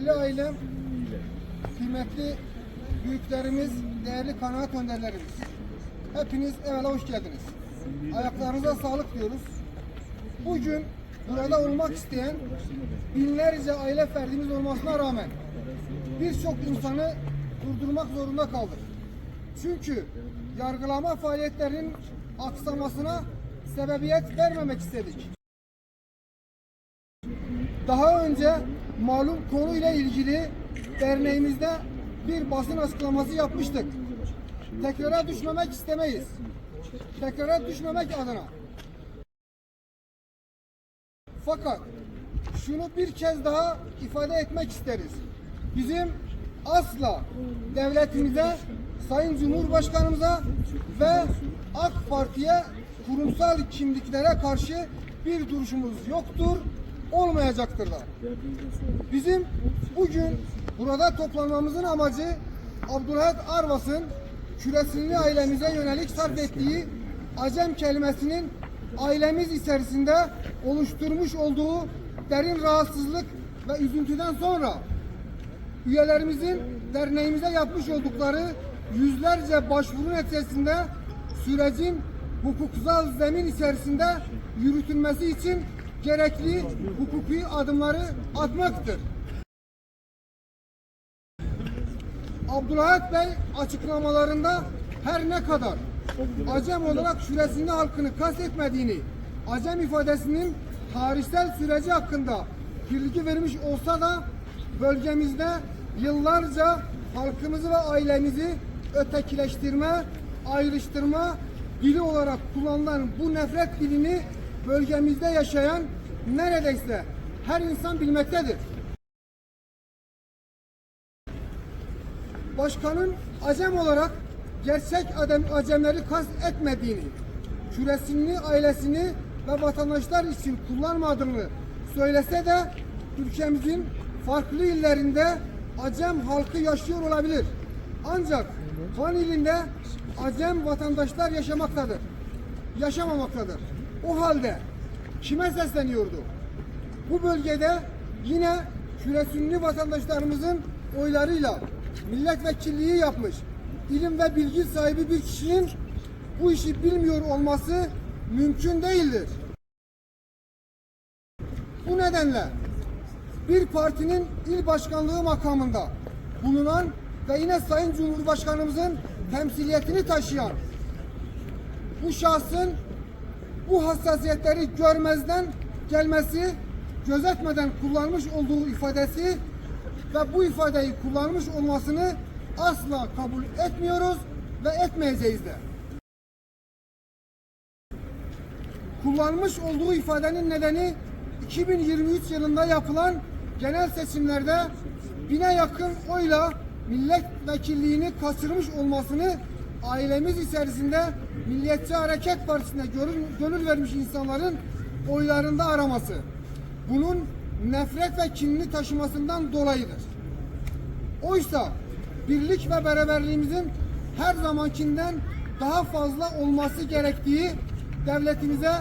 Değerli ailem, kıymetli büyüklerimiz, değerli kanaat önderlerimiz. Hepiniz evvela hoş geldiniz. Ayaklarınıza sağlık diyoruz. Bugün burada olmak isteyen binlerce aile ferdimiz olmasına rağmen birçok insanı durdurmak zorunda kaldık. Çünkü yargılama faaliyetlerinin aksamasına sebebiyet vermemek istedik. Daha önce malum konuyla ilgili derneğimizde bir basın açıklaması yapmıştık. Tekrara düşmemek istemeyiz. Tekrara düşmemek adına. Fakat şunu bir kez daha ifade etmek isteriz. Bizim asla devletimize, Sayın Cumhurbaşkanımıza ve AK Parti'ye kurumsal kimliklere karşı bir duruşumuz yoktur, olmayacaktır da. Bizim bugün burada toplanmamızın amacı Abdülhamit Arvas'ın küresini ailemize yönelik sarf ettiği Acem kelimesinin ailemiz içerisinde oluşturmuş olduğu derin rahatsızlık ve üzüntüden sonra üyelerimizin derneğimize yapmış oldukları yüzlerce başvuru neticesinde sürecin hukuksal zemin içerisinde yürütülmesi için gerekli hukuki adımları atmaktır. Abdülhamit Bey açıklamalarında her ne kadar Acem olarak şuresinde halkını kastetmediğini, Acem ifadesinin tarihsel süreci hakkında bilgi vermiş olsa da bölgemizde yıllarca halkımızı ve ailemizi ötekileştirme, ayrıştırma dili olarak kullanılan bu nefret dilini bölgemizde yaşayan neredeyse her insan bilmektedir. Başkanın Acem olarak gerçek Adem, Acemleri kast etmediğini, küresini, ailesini ve vatandaşlar için kullanmadığını söylese de ülkemizin farklı illerinde Acem halkı yaşıyor olabilir. Ancak Van ilinde Acem vatandaşlar yaşamaktadır. Yaşamamaktadır. O halde kime sesleniyordu? Bu bölgede yine küresünlü vatandaşlarımızın oylarıyla milletvekilliği yapmış ilim ve bilgi sahibi bir kişinin bu işi bilmiyor olması mümkün değildir. Bu nedenle bir partinin il başkanlığı makamında bulunan ve yine Sayın Cumhurbaşkanımızın temsiliyetini taşıyan bu şahsın bu hassasiyetleri görmezden gelmesi, gözetmeden kullanmış olduğu ifadesi ve bu ifadeyi kullanmış olmasını asla kabul etmiyoruz ve etmeyeceğiz de. Kullanmış olduğu ifadenin nedeni 2023 yılında yapılan genel seçimlerde bine yakın oyla milletvekilliğini kaçırmış olmasını ailemiz içerisinde Milliyetçi Hareket Partisi'ne gönül, gönül vermiş insanların oylarında araması. Bunun nefret ve kinini taşımasından dolayıdır. Oysa birlik ve beraberliğimizin her zamankinden daha fazla olması gerektiği devletimize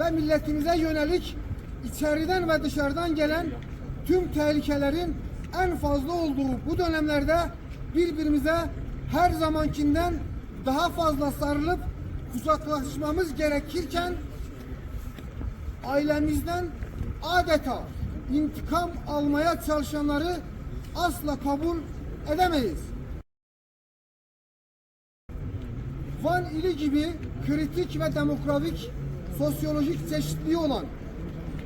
ve milletimize yönelik içeriden ve dışarıdan gelen tüm tehlikelerin en fazla olduğu bu dönemlerde birbirimize her zamankinden daha fazla sarılıp kucaklaşmamız gerekirken ailemizden adeta intikam almaya çalışanları asla kabul edemeyiz. Van ili gibi kritik ve demografik sosyolojik çeşitliliği olan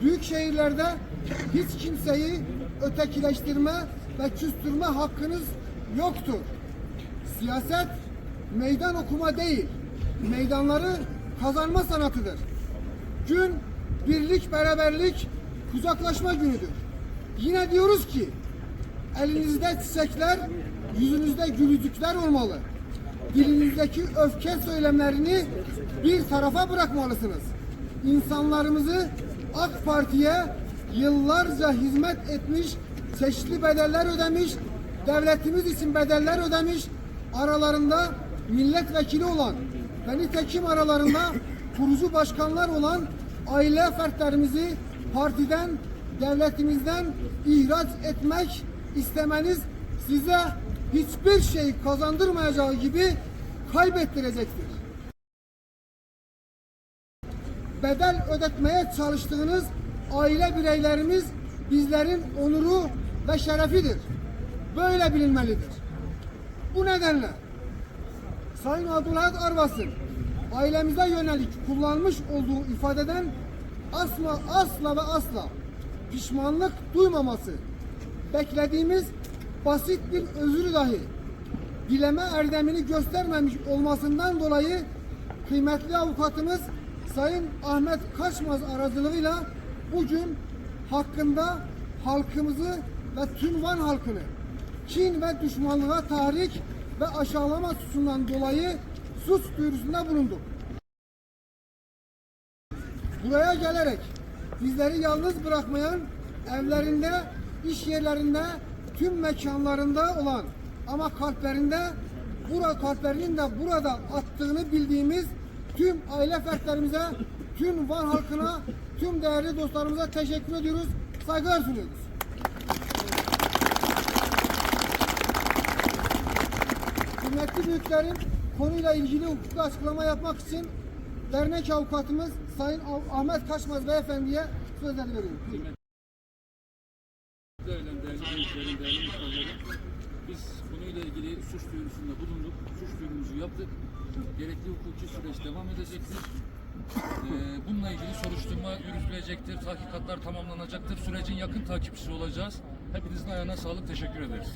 büyük şehirlerde hiç kimseyi ötekileştirme ve küstürme hakkınız yoktur. Siyaset meydan okuma değil, meydanları kazanma sanatıdır. Gün birlik, beraberlik, kucaklaşma günüdür. Yine diyoruz ki elinizde çiçekler, yüzünüzde gülücükler olmalı. Dilinizdeki öfke söylemlerini bir tarafa bırakmalısınız. İnsanlarımızı AK Parti'ye yıllarca hizmet etmiş, çeşitli bedeller ödemiş, devletimiz için bedeller ödemiş, aralarında milletvekili olan ve nitekim aralarında kurucu başkanlar olan aile fertlerimizi partiden, devletimizden ihraç etmek istemeniz size hiçbir şey kazandırmayacağı gibi kaybettirecektir. Bedel ödetmeye çalıştığınız aile bireylerimiz bizlerin onuru ve şerefidir. Böyle bilinmelidir. Bu nedenle Sayın Abdülhamit Arvas'ın ailemize yönelik kullanmış olduğu ifadeden asla asla ve asla pişmanlık duymaması, beklediğimiz basit bir özür dahi dileme erdemini göstermemiş olmasından dolayı kıymetli avukatımız Sayın Ahmet Kaçmaz aracılığıyla bugün hakkında halkımızı ve tüm Van halkını kin ve düşmanlığa tahrik ve aşağılama suçundan dolayı suç duyurusunda bulunduk. Buraya gelerek bizleri yalnız bırakmayan evlerinde, iş yerlerinde, tüm mekanlarında olan ama kalplerinde bura kalplerinin de burada attığını bildiğimiz tüm aile fertlerimize, tüm Van halkına, tüm değerli dostlarımıza teşekkür ediyoruz. Saygılar sunuyoruz. Kıymetli büyüklerim konuyla ilgili hukuklu açıklama yapmak için dernek avukatımız Sayın Ahmet Kaçmaz Beyefendi'ye sözler veriyorum. Biz konuyla ilgili suç duyurusunda bulunduk. Suç duyurumuzu yaptık. Gerekli hukuki süreç devam edecektir. Ee, bununla ilgili soruşturma yürütülecektir. Tahkikatlar tamamlanacaktır. Sürecin yakın takipçisi olacağız. Hepinizin ayağına sağlık. Teşekkür ederiz.